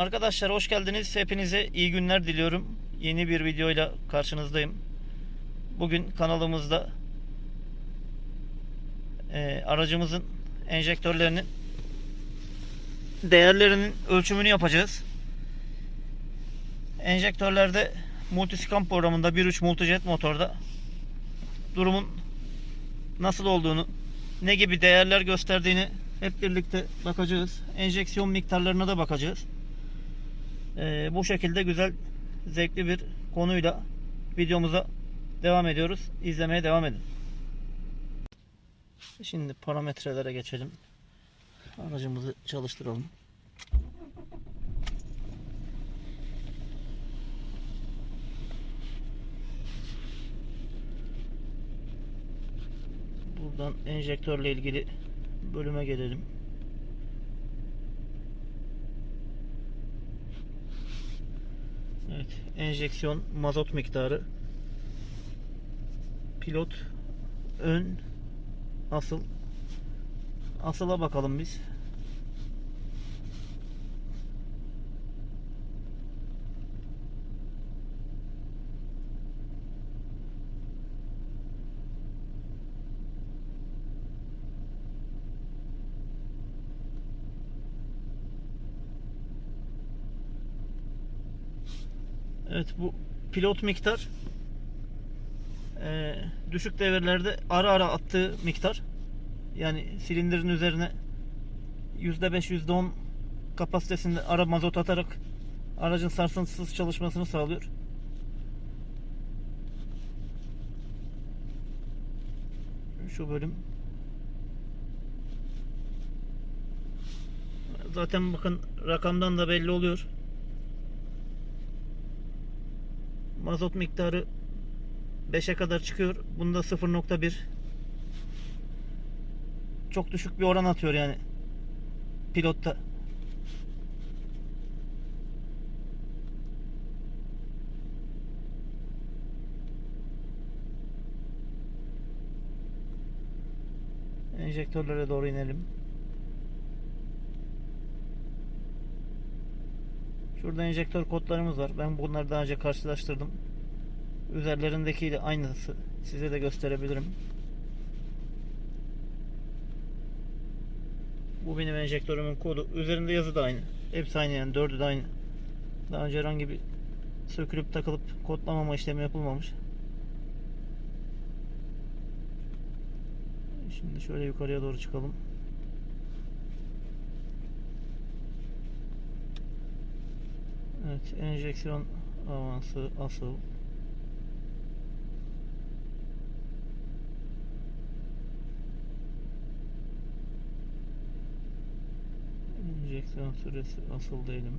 Arkadaşlar hoş geldiniz. Hepinize iyi günler diliyorum. Yeni bir videoyla karşınızdayım. Bugün kanalımızda e, aracımızın enjektörlerinin değerlerinin ölçümünü yapacağız. Enjektörlerde Multiscam programında 1.3 Multijet motorda durumun nasıl olduğunu, ne gibi değerler gösterdiğini hep birlikte bakacağız. Enjeksiyon miktarlarına da bakacağız. Ee, bu şekilde güzel, zevkli bir konuyla videomuza devam ediyoruz. İzlemeye devam edin. Şimdi parametrelere geçelim. Aracımızı çalıştıralım. Buradan enjektörle ilgili bölüme gelelim. Evet, enjeksiyon mazot miktarı pilot ön asıl asıla bakalım biz. Evet bu pilot miktar eee, düşük devirlerde ara ara attığı miktar. Yani silindirin üzerine %5 %10 kapasitesinde ara mazot atarak aracın sarsıntısız çalışmasını sağlıyor. Şu bölüm zaten bakın rakamdan da belli oluyor. Mazot miktarı 5'e kadar çıkıyor. Bunda 0.1 çok düşük bir oran atıyor yani pilotta. Enjektörlere doğru inelim. Şurada enjektör kodlarımız var. Ben bunları daha önce karşılaştırdım. Üzerlerindekiyle aynısı. Size de gösterebilirim. Bu benim enjektörümün kodu. Üzerinde yazı da aynı. Hepsi aynı yani. Dördü de aynı. Daha önce herhangi bir sökülüp takılıp kodlamama işlemi yapılmamış. Şimdi şöyle yukarıya doğru çıkalım. Evet, enjeksiyon avansı asıl. Enjeksiyon süresi asıl değilim.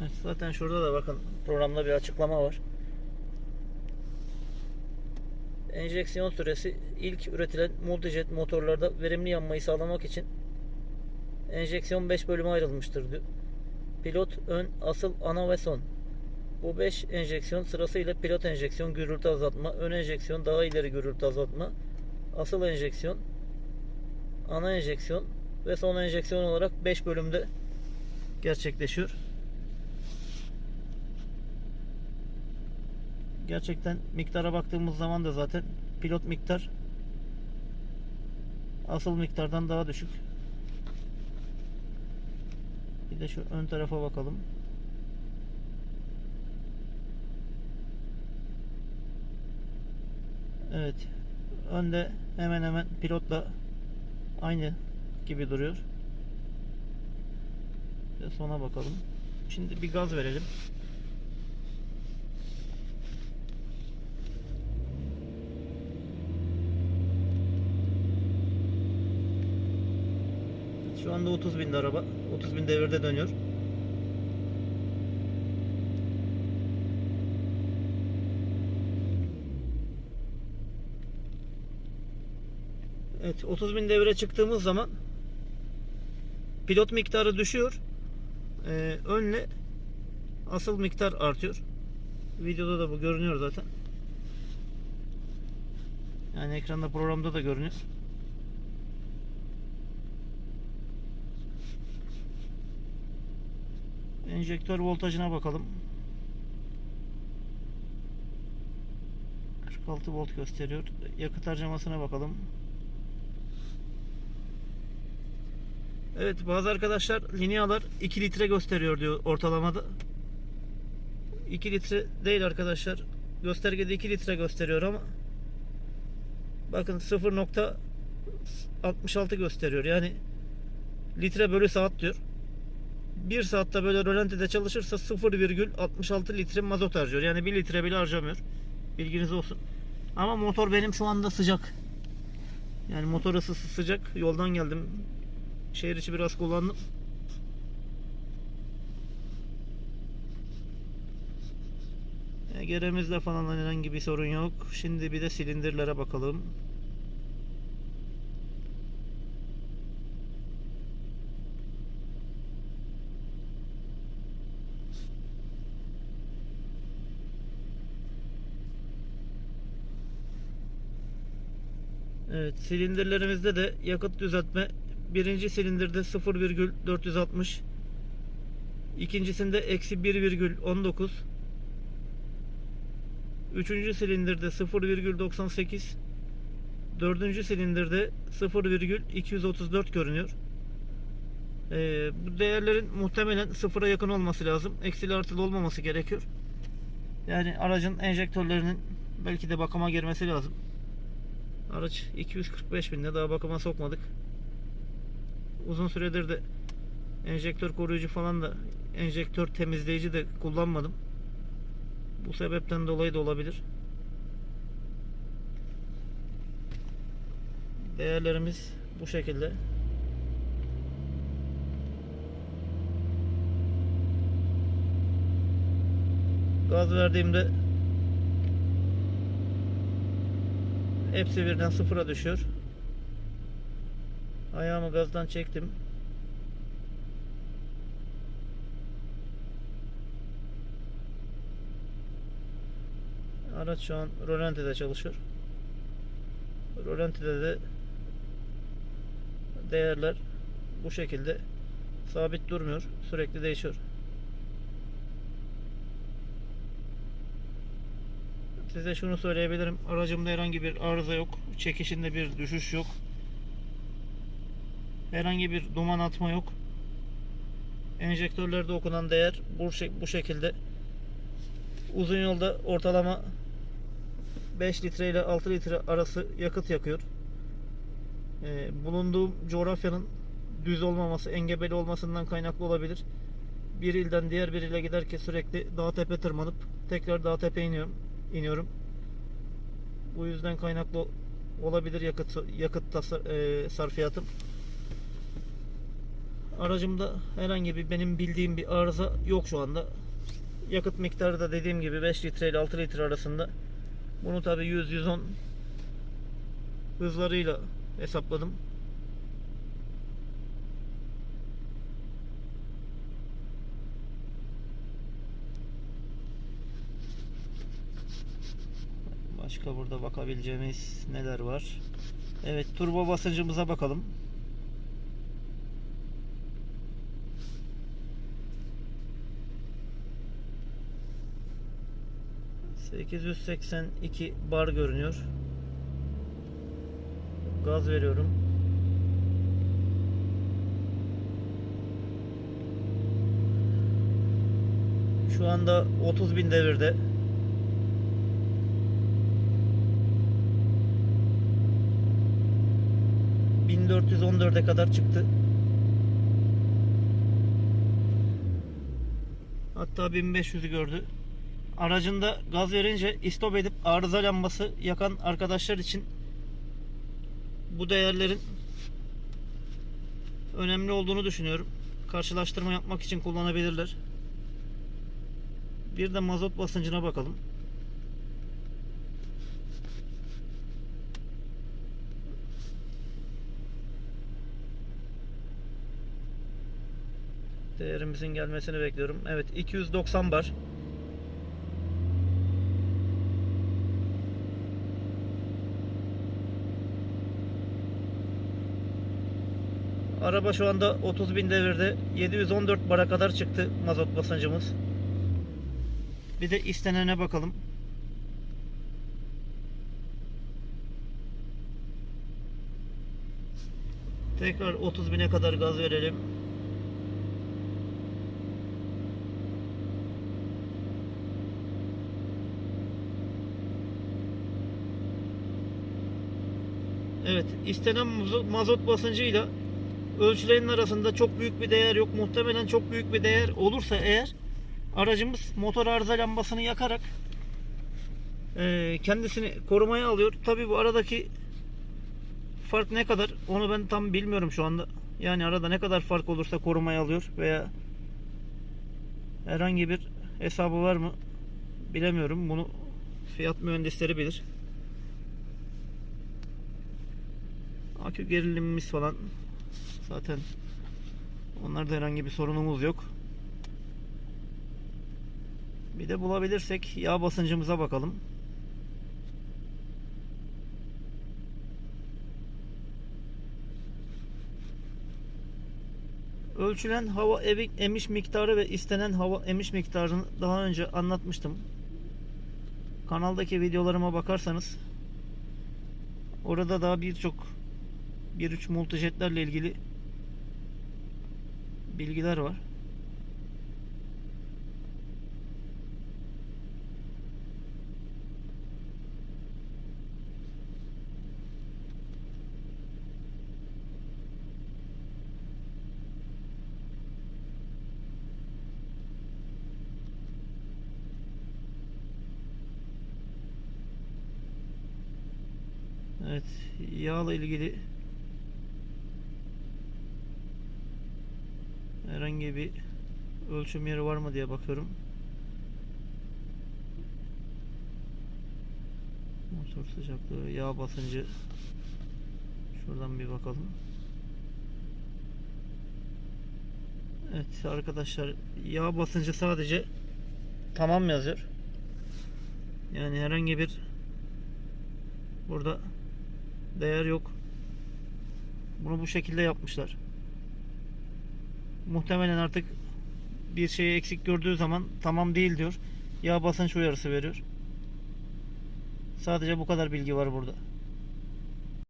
Evet, zaten şurada da bakın programda bir açıklama var. Enjeksiyon süresi ilk üretilen multijet motorlarda verimli yanmayı sağlamak için enjeksiyon 5 bölüme ayrılmıştır. Pilot, ön, asıl, ana ve son. Bu 5 enjeksiyon sırasıyla pilot enjeksiyon gürültü azaltma, ön enjeksiyon daha ileri gürültü azaltma, asıl enjeksiyon, ana enjeksiyon ve son enjeksiyon olarak 5 bölümde gerçekleşiyor. Gerçekten miktara baktığımız zaman da zaten pilot miktar asıl miktardan daha düşük. Bir de şu ön tarafa bakalım. Evet. Önde hemen hemen pilotla aynı gibi duruyor. Ve sona bakalım. Şimdi bir gaz verelim. Şu anda 30 binde araba. 30 bin devirde dönüyor. Evet 30 bin devire çıktığımız zaman pilot miktarı düşüyor. Ee, önle asıl miktar artıyor. Videoda da bu görünüyor zaten. Yani ekranda programda da görünüyor. Enjektör voltajına bakalım. 46 volt gösteriyor. Yakıt harcamasına bakalım. Evet bazı arkadaşlar linyalar 2 litre gösteriyor diyor ortalamada. 2 litre değil arkadaşlar. Göstergede 2 litre gösteriyor ama bakın 0.66 gösteriyor. Yani litre bölü saat diyor. 1 saatte böyle rölantide çalışırsa 0,66 litre mazot harcıyor. Yani 1 litre bile harcamıyor. Bilginiz olsun. Ama motor benim şu anda sıcak. Yani motor ısısı sıcak. Yoldan geldim. Şehir içi biraz kullandım. Geremizde falan herhangi bir sorun yok. Şimdi bir de silindirlere bakalım. Evet, silindirlerimizde de yakıt düzeltme birinci silindirde 0,460 ikincisinde eksi 1,19 üçüncü silindirde 0,98 dördüncü silindirde 0,234 görünüyor. Ee, bu değerlerin muhtemelen sıfıra yakın olması lazım. Eksili artılı olmaması gerekiyor. Yani aracın enjektörlerinin belki de bakıma girmesi lazım. Araç 245 binde daha bakıma sokmadık. Uzun süredir de enjektör koruyucu falan da enjektör temizleyici de kullanmadım. Bu sebepten dolayı da olabilir. Değerlerimiz bu şekilde. Gaz verdiğimde hepsi birden sıfıra düşüyor. Ayağımı gazdan çektim. Araç şu an rolantide çalışıyor. Rolantide de değerler bu şekilde sabit durmuyor. Sürekli değişiyor. Size şunu söyleyebilirim. Aracımda herhangi bir arıza yok. Çekişinde bir düşüş yok. Herhangi bir duman atma yok. Enjektörlerde okunan değer bu, bu şekilde. Uzun yolda ortalama 5 litre ile 6 litre arası yakıt yakıyor. Ee, bulunduğum coğrafyanın düz olmaması, engebeli olmasından kaynaklı olabilir. Bir ilden diğer bir ile giderken sürekli dağ tepe tırmanıp tekrar dağ tepe iniyorum. İniyorum. Bu yüzden kaynaklı olabilir yakıt yakıt tasar, e, sarfiyatım. Aracımda herhangi bir benim bildiğim bir arıza yok şu anda. Yakıt miktarı da dediğim gibi 5 litre ile 6 litre arasında. Bunu tabi 100-110 hızlarıyla hesapladım. Başka burada bakabileceğimiz neler var? Evet turbo basıncımıza bakalım. ...882 bar görünüyor. Gaz veriyorum. Şu anda 30 bin devirde. ...1414'e kadar çıktı. Hatta 1500'ü gördü. Aracında gaz verince istop edip arıza lambası yakan arkadaşlar için bu değerlerin önemli olduğunu düşünüyorum. Karşılaştırma yapmak için kullanabilirler. Bir de mazot basıncına bakalım. Değerimizin gelmesini bekliyorum. Evet 290 bar. Araba şu anda 30 bin devirde 714 bara kadar çıktı mazot basıncımız. Bir de istenene bakalım. Tekrar 30 bine kadar gaz verelim. Evet, istenen mazo- mazot basıncıyla ölçülerin arasında çok büyük bir değer yok. Muhtemelen çok büyük bir değer olursa eğer aracımız motor arıza lambasını yakarak eee, kendisini korumaya alıyor. Tabi bu aradaki fark ne kadar onu ben tam bilmiyorum şu anda. Yani arada ne kadar fark olursa korumaya alıyor veya herhangi bir hesabı var mı bilemiyorum. Bunu fiyat mühendisleri bilir. Akü gerilimimiz falan zaten onlarda herhangi bir sorunumuz yok. Bir de bulabilirsek yağ basıncımıza bakalım. Ölçülen hava emiş miktarı ve istenen hava emiş miktarını daha önce anlatmıştım. Kanaldaki videolarıma bakarsanız orada daha birçok 1.3 multijetlerle ilgili bilgiler var. Evet, yağla ilgili herhangi bir ölçüm yeri var mı diye bakıyorum. Motor sıcaklığı, yağ basıncı şuradan bir bakalım. Evet arkadaşlar yağ basıncı sadece tamam yazıyor. Yani herhangi bir burada değer yok. Bunu bu şekilde yapmışlar. Muhtemelen artık bir şeyi eksik gördüğü zaman tamam değil diyor. Yağ basınç uyarısı veriyor. Sadece bu kadar bilgi var burada.